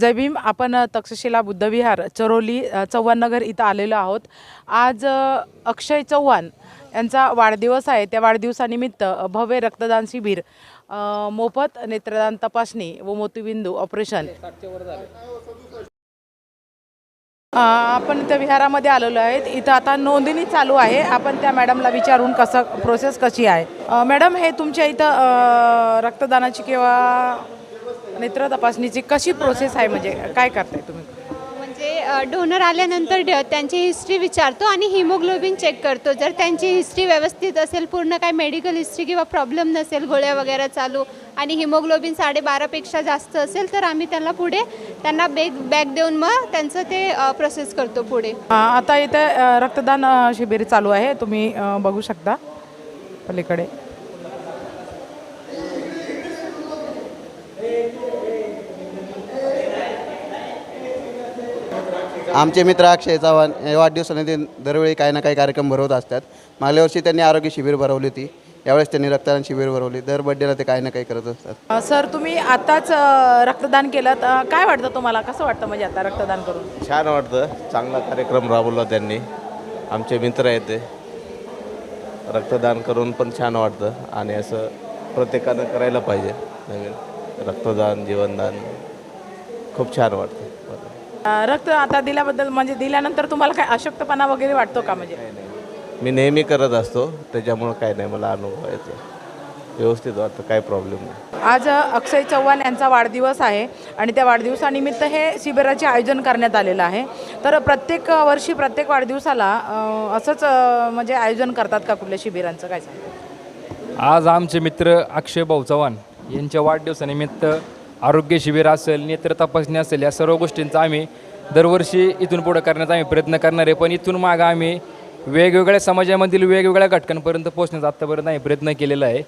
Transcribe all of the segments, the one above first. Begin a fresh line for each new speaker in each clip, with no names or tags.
जय भीम आपण तक्षशिला बुद्धविहार चरोली चव्हाणनगर इथं आलेलो आहोत. आज अक्षय चव्हाण यांचा वाढदिवस आहे. त्या वाढदिवसानिमित्त भव्य रक्तदान शिबिर मोफत नेत्रदान तपासणी व मोतीबिंदू ऑपरेशन. आपण त्या विहारामध्ये आलेलो आहेत. इथं आता नोंदणी चालू आहे. आपण त्या मॅडमला विचारून कसं प्रोसेस कशी आहे? मॅडम हे तुमच्या इथं रक्तदानाची किंवा नेत्र तपासणीची कशी प्रोसेस आहे? म्हणजे काय करताय तुम्ही?
म्हणजे डोनर आल्यानंतर त्यांची हिस्ट्री विचारतो आणि हिमोग्लोबिन चेक करतो. जर त्यांची हिस्ट्री व्यवस्थित असेल पूर्ण काय मेडिकल हिस्ट्री किंवा प्रॉब्लेम नसेल गोळ्या वगैरे चालू आणि हिमोग्लोबिन साडेबारापेक्षा जास्त असेल तर आम्ही त्यांना पुढे त्यांना बॅग बॅग देऊन मग त्यांचं ते प्रोसेस करतो पुढे.
आता इथं रक्तदान शिबिर चालू आहे. तुम्ही बघू शकता पलीकडे.
आमचे मित्र अक्षय चव्हाण हे वाढदिवसाने दरवेळी काही ना काही कार्यक्रम भरवत असतात. मागल्या वर्षी त्यांनी आरोग्य शिबिर भरवली होती. यावेळेस त्यांनी रक्तदान शिबिर भरवली. दर बड्डेला ते काही ना काही करत असतात.
सर तुम्ही आताच रक्तदान केलं. तर काय वाटतं तुम्हाला? कसं वाटतं म्हणजे आता रक्तदान करून?
छान वाटतं. चांगला कार्यक्रम राबवला त्यांनी. आमचे मित्र आहेत ते. रक्तदान करून पण छान वाटतं. आणि असं प्रत्येकानं करायला पाहिजे. नवीन रक्तदान जीवनदान. खूप छान वाटतं.
रक्त आता दिल्याबद्दल म्हणजे दिल्यानंतर तुम्हाला काय अशक्तपणा वगैरे वाटतो का म्हणजे?
मी नेहमी करत असतो त्याच्यामुळं काय नाही मला अनुभव येतो. व्यवस्थित वाटतं काय प्रॉब्लेम नाही.
आज अक्षय चव्हाण यांचा वाढदिवस आहे आणि त्या वाढदिवसानिमित्त हे शिबिराचे आयोजन करण्यात आलेलं आहे. तर प्रत्येक वर्षी प्रत्येक वाढदिवसाला अ, असंच अ, म्हणजे आयोजन करतात का कुठल्या शिबिरांचं? काय सांगता?
आज आमचे मित्र अक्षय भाऊ चव्हाण यांच्या वाढदिवसानिमित्त आरोग्य शिबिर असेल नेत्र तपासणी असेल या सर्व गोष्टींचा आम्ही दरवर्षी इथून पुढं करण्याचा आम्ही प्रयत्न करणार आहे. पण इथून मागं आम्ही वेगवेगळ्या समाजामधील वेगवेगळ्या घटकांपर्यंत पोहोचण्याचा आत्तापर्यंत आम्ही प्रयत्न केलेला आहे.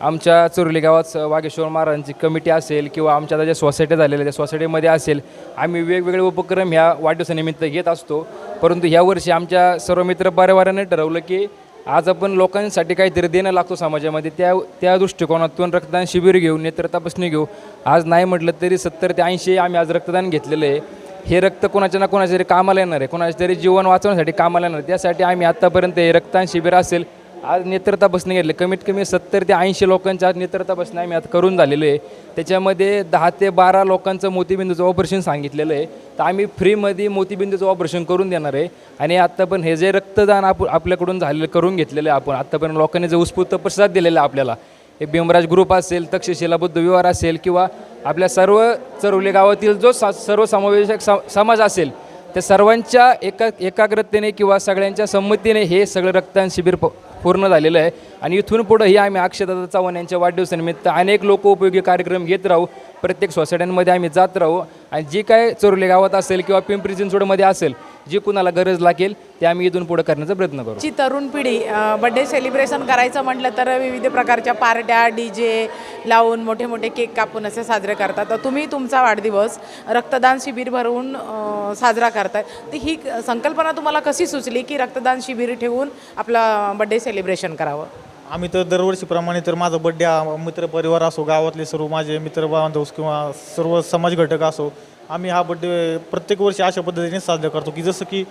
आमच्या चोरली गावात वागेश्वर महाराजांची कमिटी असेल किंवा आमच्या आता ज्या सोसायट्या झालेल्या त्या सोसायटीमध्ये असेल आम्ही वेगवेगळे उपक्रम ह्या वाढदिवसानिमित्त घेत असतो. परंतु ह्या वर्षी आमच्या सर्व मित्र परिवाराने ठरवलं की आज आपण लोकांसाठी काहीतरी देणं लागतो समाजामध्ये. त्या त्या दृष्टिकोनातून रक्तदान शिबिर घेऊ नेत्र तपासणी घेऊ. आज नाही म्हटलं तरी सत्तर ते ऐंशी आम्ही आज रक्तदान घेतलेलं आहे. हे रक्त कोणाच्या ना कोणाच्या तरी कामाला येणार आहे. कोणाच्या तरी जीवन वाचवण्यासाठी कामाला येणार त्यासाठी आम्ही आत्तापर्यंत हे रक्तदान शिबिर असेल आज नेत्रता बसणे घेतले. कमीत कमी सत्तर ते ऐंशी लोकांच्या आज नेत्रता बसणे आम्ही आता करून झालेलो आहे. त्याच्यामध्ये दहा ते बारा लोकांचं मोतीबिंदूचं ऑपरेशन सांगितलेलं आहे. तर आम्ही फ्रीमध्ये मोतीबिंदूचं ऑपरेशन करून देणार आहे. आणि आत्ता पण हे जे रक्तदान आप आपल्याकडून झालेलं करून घेतलेलं आहे आपण आत्तापर्यंत लोकांनी जे उत्स्फूर्त प्रसाद दिलेला आहे आपल्याला हे भीमराज ग्रुप असेल तक्षशिला बुद्ध विवार असेल किंवा आपल्या सर्व चरवले गावातील जो सा सर्व समावेशक सा समाज असेल त्या सर्वांच्या एका एकाग्रतेने किंवा सगळ्यांच्या संमतीने हे सगळं रक्तदान शिबिर प पूर्ण झालेलं आहे. आणि इथून पुढंही आम्ही अक्षदादा चव्हाण यांच्या वाढदिवसानिमित्त अनेक लोकोपयोगी कार्यक्रम घेत राहू. प्रत्येक सोसायट्यांमध्ये आम्ही जात राहू. आणि जी काय चोरले गावात असेल किंवा पिंपरी चिंचवडमध्ये असेल जी कुणाला गरज लागेल ते आम्ही इथून पुढं करण्याचा प्रयत्न करू.
जी तरुण पिढी बड्डे सेलिब्रेशन करायचं म्हटलं तर विविध प्रकारच्या पार्ट्या डी जे लावून मोठे मोठे केक कापून असे साजरे करतात. तर तुम्ही तुमचा वाढदिवस रक्तदान शिबिर भरवून साजरा करताय. तर ही संकल्पना तुम्हाला कशी सुचली की रक्तदान शिबिर ठेवून आपला बड्डे सेलिब्रेशन करावं?
आम्ही तर दरवर्षीप्रमाणे तर माझा बड्डे मित्रपरिवार असो गावातले सर्व माझे मित्र बांधव किंवा सर्व समाज घटक असो आम्ही हा बड्डे प्रत्येक वर्षी अशा पद्धतीने साजरा करतो की जसं की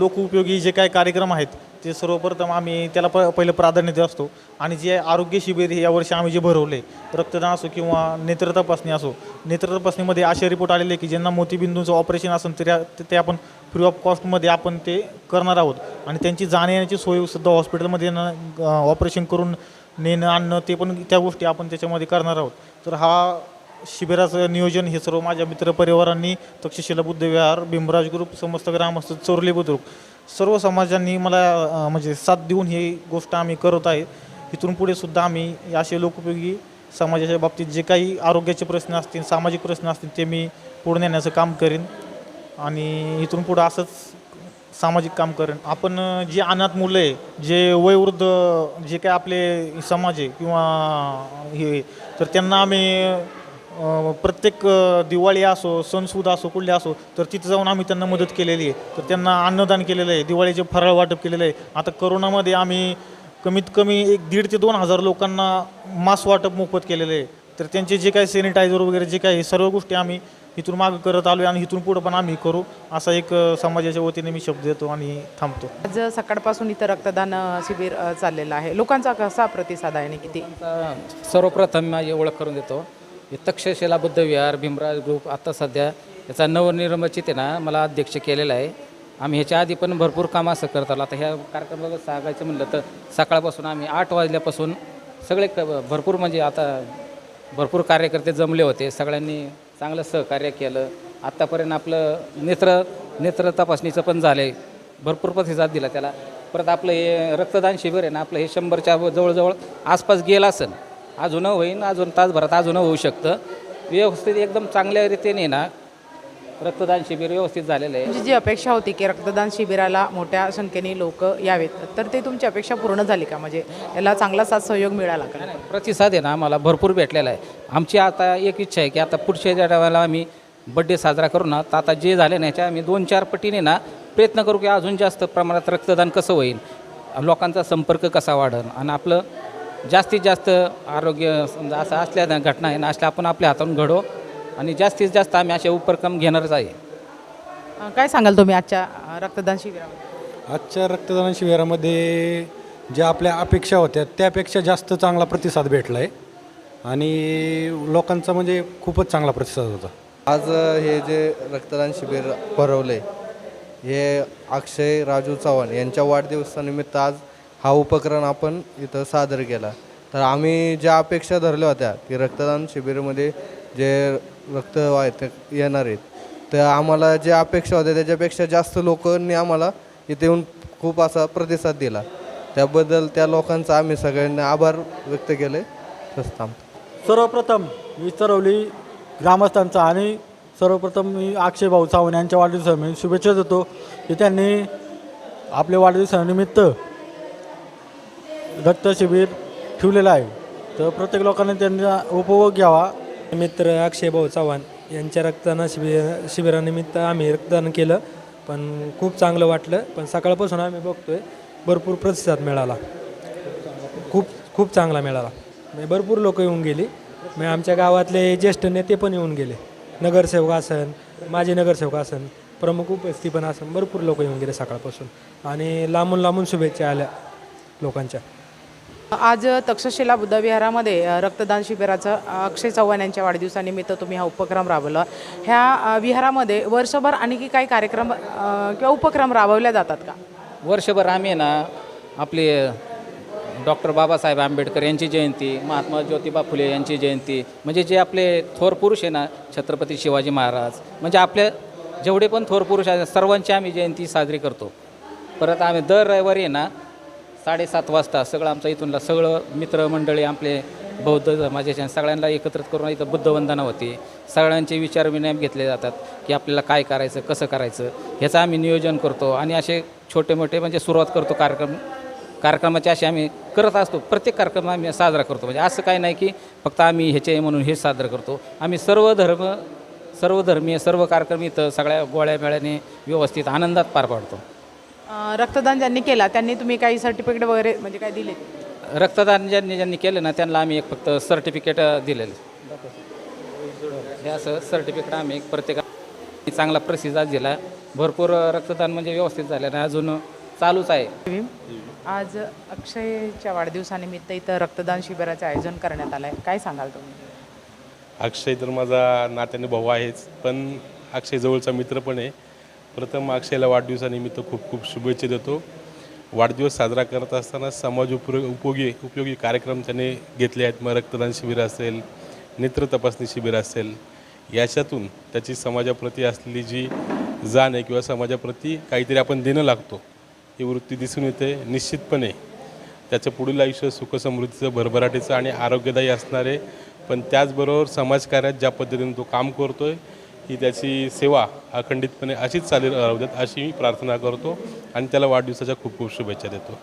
लोकउपयोगी जे काही कार्यक्रम आहेत ते सर्वप्रथम आम्ही त्याला प पहिलं प्राधान्य देत असतो. आणि जे आरोग्य शिबिर हे यावर्षी आम्ही जे भरवले रक्तदान असो किंवा नेत्र तपासणी असो नेत्र तपासणीमध्ये असे रिपोर्ट आलेले की ज्यांना मोतीबिंदूंचं ऑपरेशन असेल तर ते आपण फ्री ऑफ कॉस्टमध्ये आपण ते करणार आहोत. आणि त्यांची जाण्याची सोयसुद्धा हॉस्पिटलमध्ये येणं ऑपरेशन करून नेणं आणणं ते पण त्या गोष्टी आपण त्याच्यामध्ये करणार आहोत. तर हा शिबिराचं नियोजन हे सर्व माझ्या मित्रपरिवारांनी तक्षशिला बुद्धविहार भीमराज ग्रुप समस्त ग्रामस्थ चोरले बुद्रुक सर्व समाजांनी मला म्हणजे साथ देऊन ही गोष्ट आम्ही करत आहे. इथून पुढे सुद्धा आम्ही असे लोकोपयोगी समाजाच्या बाबतीत जे काही आरोग्याचे प्रश्न असतील सामाजिक प्रश्न असतील ते मी पुढे नेण्याचं काम करेन. आणि इथून पुढं असंच सामाजिक काम करेन. आपण जे अनाथ मुलं आहे जे वयोवृद्ध जे काय आपले समाज आहे किंवा हे तर त्यांना आम्ही प्रत्येक दिवाळी असो सणसुद असो कुठले असो तर तिथं जाऊन आम्ही त्यांना मदत केलेली आहे. तर त्यांना अन्नदान केलेलं आहे दिवाळीचे फराळ वाटप केलेलं आहे. आता करोनामध्ये आम्ही कमीत कमी एक दीड ते दोन हजार लोकांना मास्क वाटप मोफत केलेलं आहे. तर त्यांचे जे काही सॅनिटायझर वगैरे जे काही सर्व गोष्टी आम्ही इथून मागं करत आलो आणि इथून पुढं पण आम्ही करू. असा एक समाजाच्या वतीने मी शब्द देतो आणि थांबतो.
आज सकाळपासून इथं रक्तदान शिबिर चाललेलं आहे. लोकांचा कसा प्रतिसाद आहे आणि किती
सर्वप्रथम माझी ओळख करून देतो. हे तक्षशिला बुद्ध विहार भीमराज ग्रुप आता सध्या याचा नवनिर्मित आहे ना मला अध्यक्ष केलेला आहे. आम्ही ह्याच्या आधी पण भरपूर काम असं करत आलो. आता ह्या कार्यक्रमाला सांगायचं म्हणलं तर सकाळपासून आम्ही आठ वाजल्यापासून सगळे भरपूर म्हणजे आता भरपूर कार्यकर्ते जमले होते. सगळ्यांनी चांगलं सहकार्य केलं. आत्तापर्यंत आपलं नेत्र नेत्र तपासणीचं पण झालं आहे भरपूर प्रतिसाद दिला त्याला. परत आपलं हे रक्तदान शिबिर आहे ना आपलं हे शंभरच्या जवळजवळ आसपास गेलं असेल अजून होईन अजून तासभरात अजून होऊ शकतं. व्यवस्थित एकदम चांगल्या रीतीने ना रक्तदान शिबिर व्यवस्थित झालेलं आहे.
तुमची जी अपेक्षा होती की रक्तदान शिबिराला मोठ्या संख्येने लोक यावेत तर ते तुमची अपेक्षा पूर्ण झाली का? म्हणजे याला चांगला साथ सहयोग मिळाला का?
प्रतिसाद आहे ना आम्हाला भरपूर भेटलेला आहे. आमची आता एक इच्छा आहे की आता पुढच्या ज्या वेळेला आम्ही बड्डे साजरा करू ना तर आता जे झाले ना याच्या आम्ही दोन चार पटीने ना प्रयत्न करू की अजून जास्त प्रमाणात रक्तदान कसं होईल लोकांचा संपर्क कसा वाढेल आणि आपलं जास्तीत जास्त आरोग्य समजा असं असल्या घटना आहे ना असल्या आपण आपल्या हातातून घडो आणि जास्तीत जास्त आम्ही असे उपक्रम घेणारच आहे.
अ, काय सांगाल तुम्ही आजच्या अ, रक्तदान शिबिरामध्ये?
आजच्या रक्तदान शिबिरामध्ये ज्या आपल्या अपेक्षा होत्या त्यापेक्षा जास्त चांगला प्रतिसाद भेटला आहे आणि लोकांचा म्हणजे खूपच चांगला प्रतिसाद होता.
आज हे जे रक्तदान शिबिर भरवले हे अक्षय राजू चव्हाण यांच्या वाढदिवसानिमित्त आज हा उपक्रम आपण इथं सादर केला. तर आम्ही ज्या अपेक्षा धरल्या होत्या की रक्तदान शिबिरामध्ये जे रक्त वाहत येणार आहेत. तर आम्हाला जे अपेक्षा होत्या त्याच्यापेक्षा जास्त लोकांनी आम्हाला इथे येऊन खूप असा प्रतिसाद दिला. त्याबद्दल त्या लोकांचा आम्ही सगळ्यांना आभार व्यक्त केले. बस
सर्वप्रथम मी चरवली ग्रामस्थांचा आणि सर्वप्रथम मी अक्षय भाऊ चव्हाण यांच्या वाढदिवसानिमित्त शुभेच्छा देतो की त्यांनी आपल्या वाढदिवसानिमित्त रक्तशिबिर ठेवलेलं आहे. तर प्रत्येक लोकांनी त्यांचा उपभोग घ्यावा.
मित्र अक्षय भाऊ चव्हाण यांच्या रक्तदान शिबिर शिबिरानिमित्त आम्ही रक्तदान केलं. पण खूप चांगलं वाटलं. पण सकाळपासून आम्ही बघतोय भरपूर प्रतिसाद मिळाला. खूप खूप चांगला मिळाला. म्हणजे भरपूर लोक येऊन गेली. म्हणजे आमच्या गावातले ज्येष्ठ नेते पण येऊन गेले. नगरसेवक असन माजी नगरसेवक असन प्रमुख उपस्थिती पण असन भरपूर लोक येऊन गेले सकाळपासून. आणि लांबून लांबून शुभेच्छा आल्या लोकांच्या.
आज तक्षशिला बुद्धविहारामध्ये रक्तदान शिबिराचं अक्षय चव्हाण यांच्या वाढदिवसानिमित्त तुम्ही हा उपक्रम राबवला. ह्या विहारामध्ये वर्षभर आणखी काही कार्यक्रम किंवा उपक्रम राबवल्या जातात का?
वर्षभर आम्ही ना आपले डॉक्टर बाबासाहेब आंबेडकर यांची जयंती महात्मा ज्योतिबा फुले यांची जयंती म्हणजे जे आपले थोर पुरुष आहे ना छत्रपती शिवाजी महाराज म्हणजे आपले जेवढे पण थोर पुरुष आहेत सर्वांची आम्ही जयंती साजरी करतो. परत आम्ही दर रविवारी आहे ना साडेसात वाजता सगळं आमचं इथूनला सगळं मित्रमंडळी आपले बौद्ध समाजाच्या सगळ्यांना एकत्रित करून इथं बुद्धवंदना होती. सगळ्यांचे विचार विनिमय घेतले जातात की आपल्याला काय करायचं कसं करायचं ह्याचं आम्ही नियोजन करतो आणि असे छोटे मोठे म्हणजे सुरुवात करतो कार्यक्रम कार्यक्रमाचे असे आम्ही करत असतो. प्रत्येक कार्यक्रम आम्ही साजरा करतो. म्हणजे असं काही नाही की फक्त आम्ही ह्याचे म्हणून हे साजरं करतो. आम्ही सर्व धर्म सर्व धर्मीय सर्व कार्यक्रम इथं सगळ्या गोळ्या मेळ्याने व्यवस्थित आनंदात पार पाडतो.
रक्तदान ज्यांनी केला त्यांनी तुम्ही काही सर्टिफिकेट वगैरे म्हणजे काय दिले?
रक्तदान ज्यांनी ज्यांनी केलं ना त्यांना आम्ही एक फक्त सर्टिफिकेट दिलेलं. हे असं सर्टिफिकेट आम्ही एक प्रत्येका चांगला प्रतिसाद दिला. भरपूर रक्तदान म्हणजे व्यवस्थित झालं आणि अजून चालूच आहे.
आज अक्षयच्या वाढदिवसानिमित्त इथं रक्तदान शिबिराचं आयोजन करण्यात आलं आहे काय सांगाल तुम्ही?
अक्षय तर माझा नात्याने भाऊ आहेच पण अक्षय जवळचा मित्र पण आहे. प्रथम अक्षयला वाढदिवसानिमित्त खूप खूप शुभेच्छा देतो. वाढदिवस साजरा करत असताना समाज उपयोग उपयोगी उपयोगी कार्यक्रम त्याने घेतले आहेत. मग रक्तदान शिबिर असेल नेत्र तपासणी शिबिर असेल याच्यातून त्याची समाजाप्रती असलेली जी जाण आहे किंवा समाजाप्रती काहीतरी आपण देणं लागतो ही वृत्ती दिसून येते. निश्चितपणे त्याचं पुढील आयुष्य सुखसमृद्धीचं भरभराटीचं आणि आरोग्यदायी असणारे पण त्याचबरोबर समाजकार्यात ज्या पद्धतीने तो काम करतो आहे ही त्याची सेवा अखंडितपणे अशीच चालू राहू देत अशी मी प्रार्थना करतो आणि त्याला वाढदिवसाच्या खूप खूप शुभेच्छा देतो.